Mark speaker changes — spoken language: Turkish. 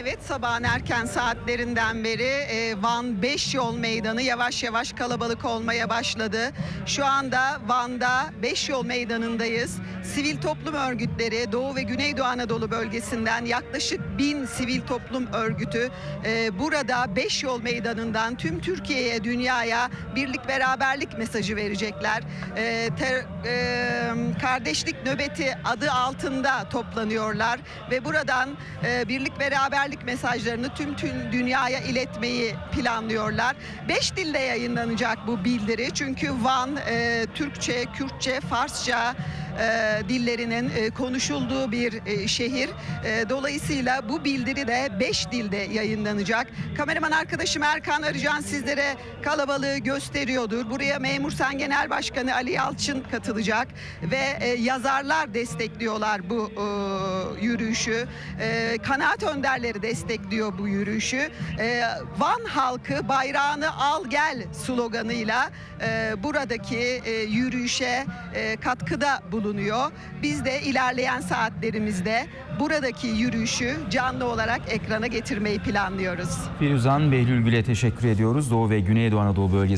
Speaker 1: Evet sabahın erken saatlerinden beri e, Van 5 yol meydanı yavaş yavaş kalabalık olmaya başladı. Şu anda Van'da 5 yol meydanındayız. Sivil toplum örgütleri Doğu ve Güneydoğu Anadolu bölgesinden yaklaşık bin sivil toplum örgütü e, burada 5 yol meydanından tüm Türkiye'ye, dünyaya birlik beraberlik mesajı verecekler. E, ter- e, kardeşlik nöbeti adı altında toplanıyorlar ve buradan e, birlik beraberlik mesajlarını tüm tüm dünyaya iletmeyi planlıyorlar. Beş dilde yayınlanacak bu bildiri çünkü Van e, Türkçe, Kürtçe, Farsça e, dillerinin e, konuşulduğu bir e, şehir. E, dolayısıyla bu bildiri de beş dilde yayınlanacak. Kameraman arkadaşım Erkan Arıcan sizlere kalabalığı gösteriyordur. Buraya Memur Sen Genel Başkanı Ali Yalçın katılacak ve e, yazarlar destekliyorlar bu e, yürüyüşü. E, kanaat önderleri destekliyor bu yürüyüşü. E, Van halkı bayrağını al gel sloganıyla e, buradaki e, yürüyüşe e, katkıda bulunuyor. Biz de ilerleyen saatlerimizde buradaki yürüyüşü canlı olarak ekrana getirmeyi planlıyoruz.
Speaker 2: Firuzan Behlül Gül'e teşekkür ediyoruz. Doğu ve Güneydoğu Anadolu bölgesinde